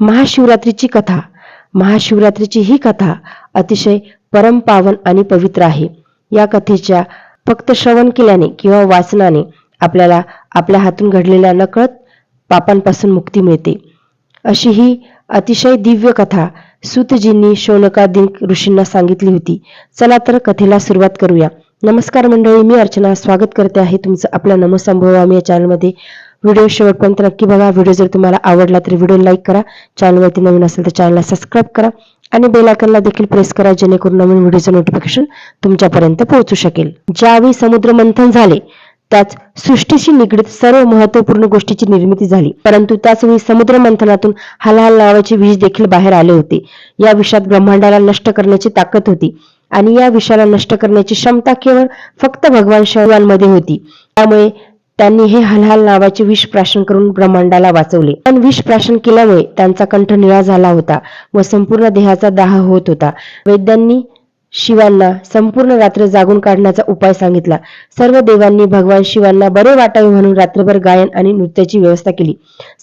महाशिवरात्रीची कथा. महाशिवरात्रीची ही कथा अतिशय परमपावन आणि पवित्र आहे. या कथेच्या फक्त श्रवण केल्याने किंवा वाचनाने आपल्याला आपल्या हातून घडलेल्या नकळत पापांपासून मुक्ती मिळते. अशी ही अतिशय दिव्य कथा सुतजींनी शौनकादिक ऋषींना सांगितली होती. चला तर कथेला सुरुवात करूया. नमस्कार मंडळी मी अर्चना. स्वागत करते आहे तुमचं आपल्या नमोसंभवामी या चॅनलमध्ये व्हिडिओ शेवटपर्यंत नक्की बघा. व्हिडिओ जर तुम्हाला आवडला तर व्हिडिओ लाईक करा. चॅनलवरती नवीन असेल तर चॅनलला सबस्क्राईब करा. आणि बेल आयकनला देखील प्रेस करा जेणेकरून नवीन व्हिडिओचं नोटिफिकेशन तुमच्यापर्यंत पोहोचू शकेल. ज्यावेळी समुद्र मंथन झाले त्याच सृष्टीशी निगडीत सर्व महत्त्वपूर्ण गोष्टीची निर्मिती झाली. परंतु त्याचवेळी समुद्र मंथनातून हलहल नावाचे विष देखील बाहेर आले होते. या विषात ब्रह्मांडाला नष्ट करण्याची ताकद होती. आणि या विषाला नष्ट करण्याची क्षमता केवळ फक्त भगवान शिवांमध्ये होती. त्यामुळे त्यांनी हे हलहाल नावाचे विष प्राशन करून ब्रह्मांडाला वाचवले. पण विष प्राशन केल्यामुळे त्यांचा कंठ निळा झाला होता व संपूर्ण देहाचा दाह होत होता. वैद्यांनी शिवांना संपूर्ण रात्र जागून काढण्याचा उपाय सांगितला. सर्व देवांनी भगवान शिवांना बरे वाटावे म्हणून रात्रभर गायन आणि नृत्याची व्यवस्था केली.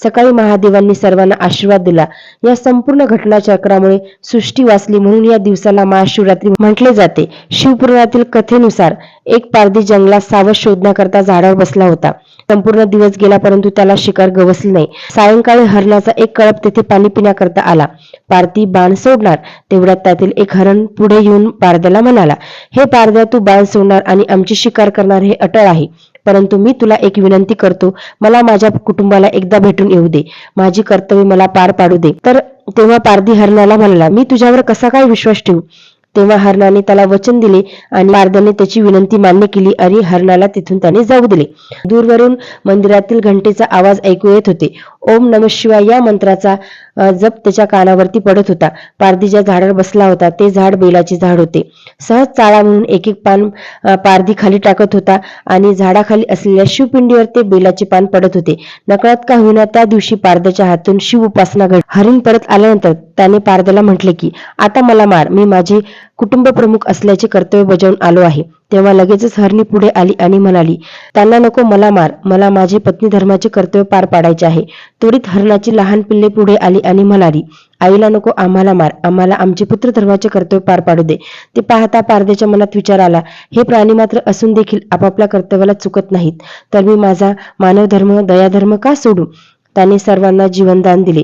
सकाळी महादेवांनी सर्वांना आशीर्वाद दिला. या संपूर्ण घटनाचक्रामुळे सृष्टी वाचली म्हणून या दिवसाला महाशिवरात्री म्हटले जाते. शिवपुराणातील कथेनुसार एक पारधी जंगलात सावध शोधण्याकरता झाडावर बसला होता. संपूर्ण दिवस गेला परंतु त्याला शिकार गवसली नाही. सायंकाळी हरणाचा एक कळप तेथे पाणी पिण्याकरता आला. पारती बाण सोडणार तेवढ्यात त्यातील एक हरण पुढे येऊन पारद्याला म्हणाला हे पारद्या तू बाण सोडणार आणि आमची शिकार करणार हे अटळ आहे. परंतु मी तुला एक विनंती करतो मला माझ्या कुटुंबाला एकदा भेटून येऊ दे. माझी कर्तव्य मला पार पाडू दे. तर तेव्हा पारधी हरणाला म्हणाला मी तुझ्यावर कसा काय विश्वास ठेवू? तेव्हा हरणाने त्याला वचन दिले आणि पारद्याने त्याची विनंती मान्य केली. आणि हरणाला तिथून त्याने जाऊ दिले. दूरवरून मंदिरातील घंटेचा आवाज ऐकू येत होते. ओम नम शिवाय या मंत्राचा जप त्याच्या कानावरती पडत होता. पारधी ज्या झाडावर बसला होता ते झाड बेलाचे झाड होते. सहज चाळा म्हणून एक एक पान पारधी खाली टाकत होता आणि झाडाखाली असलेल्या शिवपिंडीवर ते बेलाचे पान पडत होते. नकळत का होईना त्या दिवशी पारद्याच्या हातून शिव उपासना घड हरिण परत आल्यानंतर त्याने पारद्याला म्हटले की आता मला मार. मी माझी कुटुंब प्रमुख असल्याचे कर्तव्य बजावून आलो आहे. तेव्हा लगेचच हरणी पुढे आली आणि म्हणाली त्यांना नको मला मार. मला माझे पत्नी धर्माचे कर्तव्य पार पाडायचे आहे. त्वरित हरणाची लहान पिल्ले पुढे आली आणि म्हणाली आईला नको आम्हाला मार. आम्हाला आमचे पुत्र धर्माचे कर्तव्य पार पाडू दे. ते पाहता पारदेच्या मनात विचार आला हे प्राणी मात्र असून देखील आपापल्या कर्तव्याला चुकत नाहीत. तर मी माझा मानवधर्म दयाधर्म का सोडू? त्याने सर्वांना जीवनदान दिले.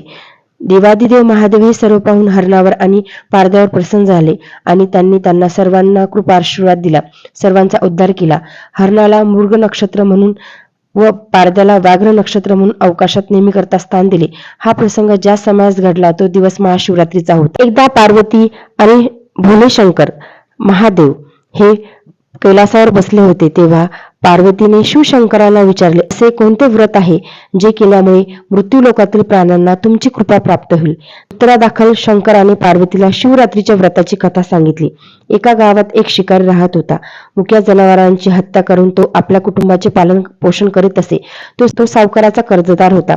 देवादिदेव महादेव हे सर्व पाहून हरणावर आणि पारद्यावर प्रसन्न झाले आणि त्यांनी त्यांना सर्वांना कृपाशीर्वाद दिला सर्वांचा उद्धार केला. हरणाला मृग नक्षत्र म्हणून व पारद्याला व्याघ्र नक्षत्र म्हणून अवकाशात नेहमी करता स्थान दिले. हा प्रसंग ज्या समयास घडला तो दिवस महाशिवरात्रीचा होता. एकदा पार्वती आणि भोलेशंकर महादेव हे कैलासावर बसले होते तेव्हा पार्वतीने शिवशंकराला विचारले असे कोणते व्रत आहे जे केल्यामुळे मृत्यूलोकातील प्राण्यांना तुमची कृपा प्राप्त होईल? उत्तरादाखल शंकराने पार्वतीला शिवरात्रीच्या व्रताची कथा सांगितली. एका गावात एक शिकारी राहत होता. मुक्या जनावरांची हत्या करून तो आपल्या कुटुंबाचे पालन पोषण करीत असे. तो तो सावकाराचा कर्जदार होता.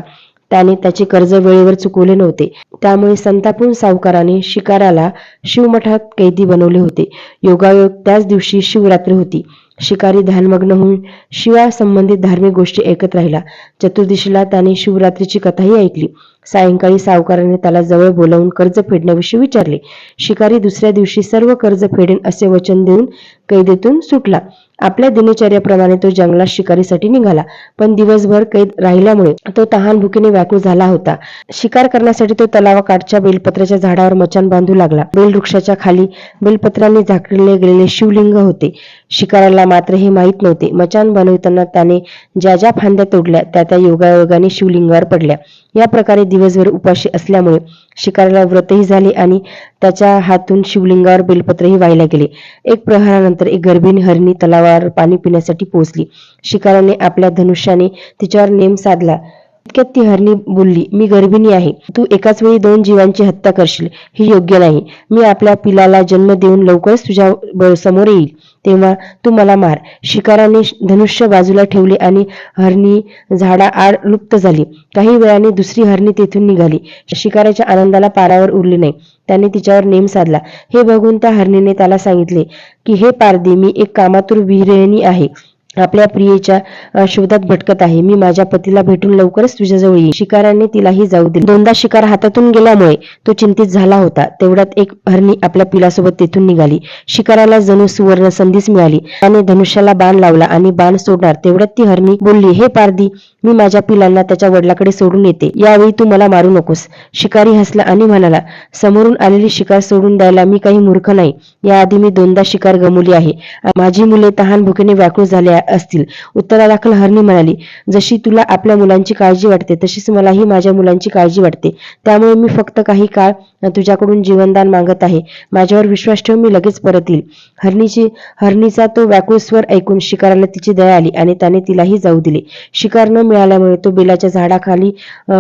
त्याने त्याचे कर्ज वेळेवर चुकवले नव्हते. त्यामुळे संतापून सावकाराने शिकाराला शिवमठात कैदी बनवले होते. योगायोग त्याच दिवशी शिवरात्री होती. शिकारी ध्यानमग्न होऊन शिवा संबंधित धार्मिक गोष्टी ऐकत राहिला. चतुर्दिशीला त्याने शिवरात्रीची कथाही ऐकली. सायंकाळी सावकाराने त्याला जवळ बोलावून कर्ज फेडण्याविषयी विचारले. शिकारी दुसऱ्या दिवशी सर्व कर्ज फेडेन असे वचन देऊन कैदेतून सुटला. आपल्या दिनचर्याप्रमाणे तो जंगलात शिकारीसाठी निघाला. पण दिवसभर कैद राहिल्यामुळे तो तहान भुकीने व्याकुळ झाला होता. शिकार करण्यासाठी तो तलावाकाठच्या बेलपत्राच्या झाडावर मचान बांधू लागला. बेलवृक्षाच्या खाली बेलपत्राने झाकले गेलेले शिवलिंग होते. शिकाराला मात्र हे माहीत नव्हते. मचान बनवताना त्याने ज्या ज्या फांद्या तोडल्या त्या त्या योगायोगाने शिवलिंगावर पडल्या. या प्रकारे दिवसभर उपाशी असल्यामुळे शिकाऱ्याला व्रतही झाले आणि त्याच्या हातून शिवलिंगावर बेलपत्रही वाहिल्या गेले. एक प्रहरानंतर एक गर्भिणी हरणी तलावावर पाणी पिण्यासाठी पोहोचली. शिकाऱ्याने आपल्या धनुष्याने तिच्यावर नेम साधला. इतक्यात ती हरणी बोलली मी गर्भिणी आहे. तू एकाच वेळी दोन जीवांची हत्या करशील. हे योग्य नाही. मी आपल्या पिलाला जन्म देऊन लवकरच तुझ्या समोर येईल. तेव्हा तू मला मार. शिकाराने धनुष्य बाजूला ठेवले आणि हरणी झाडा आड लुप्त झाली. काही वेळाने दुसरी हरणी तेथून निघाली. शिकाराच्या आनंदाला पारावर उरली नाही. त्याने तिच्यावर नेम साधला. हे बघून त्या हरणीने त्याला सांगितले की हे पारदी मी एक कामातूर विहिरणी आहे. आपल्या प्रियेच्या शोधात भटकत आहे. मी माझ्या पतीला भेटून लवकरच तुझ्याजवळ येईल शिकाराने तिलाही जाऊ दिले. दोनदा शिकार हातातून गेल्यामुळे तो चिंतित झाला होता. तेवढ्यात एक हरणी आपल्या पिलासोबत तेथून निघाली. शिकाराला जणू सुवर्ण संधीच मिळाली. त्याने धनुष्याला बाण लावला आणि बाण सोडणार. तेवढ्यात ती हरणी बोलली हे पारदी मी माझ्या पिलांना त्याच्या वडिलाकडे सोडून येते. यावेळी तू मला मारू नकोस. शिकारी हसला आणि म्हणाला समोरून आलेली शिकार सोडून द्यायला मी काही मूर्ख नाही. याआधी मी दोनदा शिकार गमवली आहे. माझी मुले तहान भुकेने व्याकुळ झाल्या असतील. उत्तरादाखल हरणी म्हणाली जशी तुला आपल्या मुलांची काळजी वाटते तशीच मलाही माझ्या मुलांची काळजी वाटते. त्यामुळे मी फक्त काही काळ तुझ्याकडून जीवनदान मागत आहे. माझ्यावर विश्वास ठेवून मी लगेच परत येईल. हरणीची हरणीचा तो व्याकुळ स्वर ऐकून शिकाराला तिची दया आली आणि त्याने तिलाही जाऊ दिले. शिकार न मिळाल्यामुळे तो बेलाच्या झाडाखाली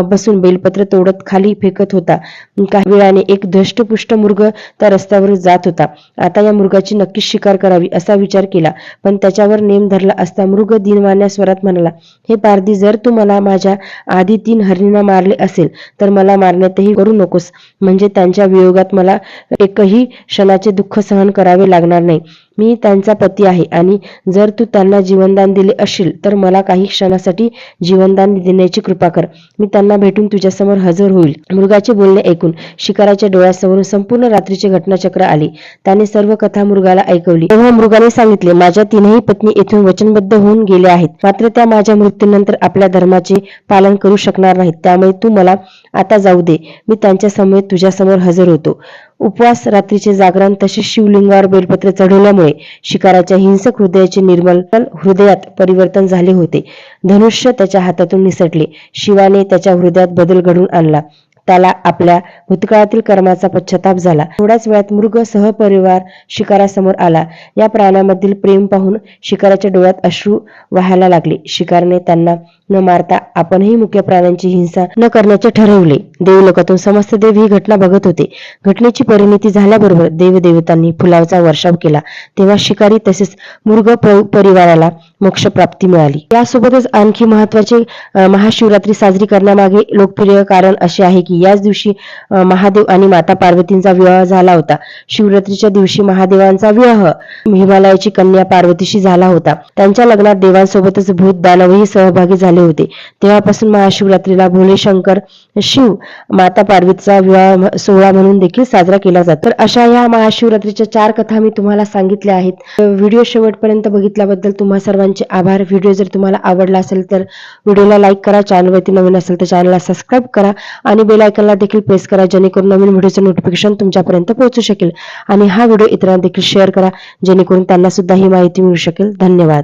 बसून बेलपत्र तोडत खाली फेकत होता. काही वेळाने एक धष्टपुष्ट मृग त्या रस्त्यावर जात होता. आता या मृगाची नक्कीच शिकार करावी असा विचार केला पण त्याच्यावर नेम धरला असता. मृग दिनवाण्या स्वरात म्हणाला हे पारधी जर तू मला माझ्या आधी तीन हरणींना मारले असेल तर मला मारण्यातही करू नकोस. म्हणजे त्यांच्या वियोगात मला एकही क्षणाचे दुःख सहन करावे लागणार नाही. मी त्यांचा पती आहे आणि जर तू त्यांना जीवनदान दिले असशील तर मला काही क्षणासाठी जीवनदान देण्याची कृपा कर. मी त्यांना भेटून तुझ्यासमोर हजर होईल. मृगाचे बोलणे ऐकून शिकाराच्या डोळ्यासमोरून संपूर्ण रात्रीचे घटनाचक्र आले. त्याने सर्व कथा मृगाला ऐकवली. तेव्हा मृगाने सांगितले माझ्या तीनही पत्नी येथून वचनबद्ध होऊन गेल्या आहेत. मात्र त्या माझ्या मृत्यूनंतर आपल्या धर्माचे पालन करू शकणार नाहीत. त्यामुळे तू मला आता जाऊ दे. मी त्यांच्यासमोर तुझ्यासमोर हजर होतो. उपवास रात्रीचे जागरण तसेच शिवलिंगावर बेलपत्र चढवल्यामुळे शिकाराच्या हिंसक हृदयाचे निर्मल हृदयात परिवर्तन झाले होते. धनुष्य त्याच्या हातातून निसटले. शिवाने त्याच्या हृदयात बदल घडवून आणला. त्याला आपल्या भूतकाळातील कर्माचा पश्चाताप झाला. थोड्याच वेळात मृग सहपरिवार शिकारासमोर आला. या प्राण्यामधील प्रेम पाहून शिकाराच्या डोळ्यात अश्रू वाहायला लागले. शिकारने त्यांना न मारता आपणही मुख्य प्राण्यांची हिंसा न करण्याचे ठरवले. देवलोकातून समस्त देव ही घटना बघत होते. घटनेची परिणिती झाल्याबरोबर देवदेवतांनी फुलावचा वर्षाव केला. तेव्हा शिकारी तसेच मृग परिवाराला मोक्षप्राप्ती मिळाली. यासोबतच आणखी महत्त्वाचे महाशिवरात्री साजरी करण्यामागे लोकप्रिय कारण असे आहे की याच दिवशी महादेव आणि माता पार्वतींचा विवाह झाला होता. शिवरात्रीच्या दिवशी महादेवांचा विवाह हिमालयाची कन्या पार्वतीशी झाला होता. त्यांच्या लग्नात देवांसोबतच भूत दानवही सहभागी झाले होते. तेव्हापासून महाशिवरात्रीला भोले शंकर शिव माता पार्वतीचा विवाह सोहळा म्हणून देखील साजरा केला जातो. तर अशा या महाशिवरात्रीच्या चार कथा मी तुम्हाला सांगितल्या आहेत. व्हिडिओ शेवटपर्यंत बघितल्याबद्दल तुम्हा सर्वांचे आभार. व्हिडिओ जर तुम्हाला आवडला असेल तर व्हिडिओला लाईक करा चॅनलवरती नवीन असेल तर चॅनलला सबस्क्राईब करा आणि बेल देखील प्रेस करा जेणेकरून नवीन व्हिडिओचं नोटिफिकेशन तुमच्यापर्यंत पोहोचू शकेल. आणि हा व्हिडिओ इतरांना देखील शेअर करा जेणेकरून त्यांना सुद्धा ही माहिती मिळू शकेल. धन्यवाद.